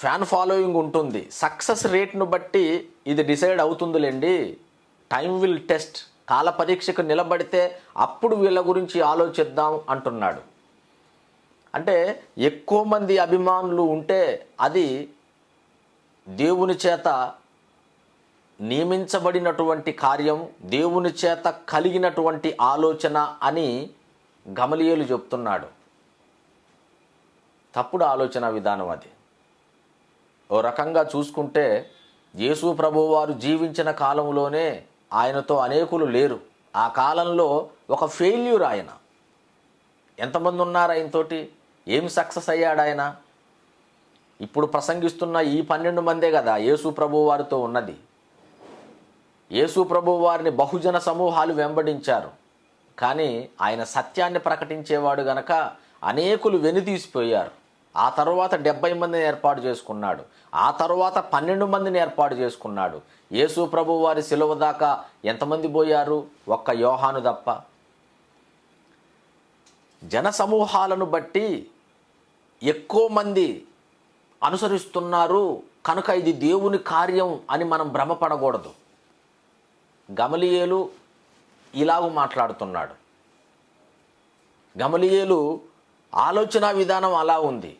Fan following ఉంటుంది. Success రేట్ను బట్టి ఇది డిసైడ్ అవుతుందిలేండి. Time will test. కాల పరీక్షకు నిలబడితే అప్పుడు వీళ్ళ గురించి ఆలోచిద్దాం అంటున్నాడు. అంటే ఎక్కువ మంది అభిమానులు ఉంటే అది దేవుని చేత నియమించబడినటువంటి కార్యం దేవుని చేత కలిగినటువంటి ఆలోచన అని గమలియలు చెప్తున్నాడు. తప్పుడు ఆలోచన విధానం అది. ఓ రకంగా చూసుకుంటే యేసు ప్రభువారు వారు జీవించిన కాలంలోనే ఆయనతో అనేకులు లేరు. ఆ కాలంలో ఒక ఫెయిల్యూర్ ఆయన. ఎంతమంది ఉన్నారు ఆయనతోటి? ఏం సక్సెస్ అయ్యాడు ఆయన? ఇప్పుడు ప్రసంగిస్తున్న ఈ పన్నెండు మందే కదా యేసు ప్రభు వారితో ఉన్నది. యేసు ప్రభు వారిని బహుజన సమూహాలు వెంబడించారు. కానీ ఆయన సత్యాన్ని ప్రకటించేవాడు గనక అనేకులు వెనుదీసిపోయారు. ఆ తర్వాత డెబ్బై మందిని ఏర్పాటు చేసుకున్నాడు. ఆ తర్వాత పన్నెండు మందిని ఏర్పాటు చేసుకున్నాడు. యేసు ప్రభు వారి సిలువ దాకా ఎంతమంది పోయారు? ఒక్క యోహాను తప్ప. జన సమూహాలను బట్టి ఎక్కువ మంది అనుసరిస్తున్నారు. కనుక ఇది దేవుని కార్యం అని మనం భ్రమపడకూడదు. గమలియేలు ఇలాగూ మాట్లాడుతున్నాడు. గమలియేలు ఆలోచన విధానం అలా ఉంది.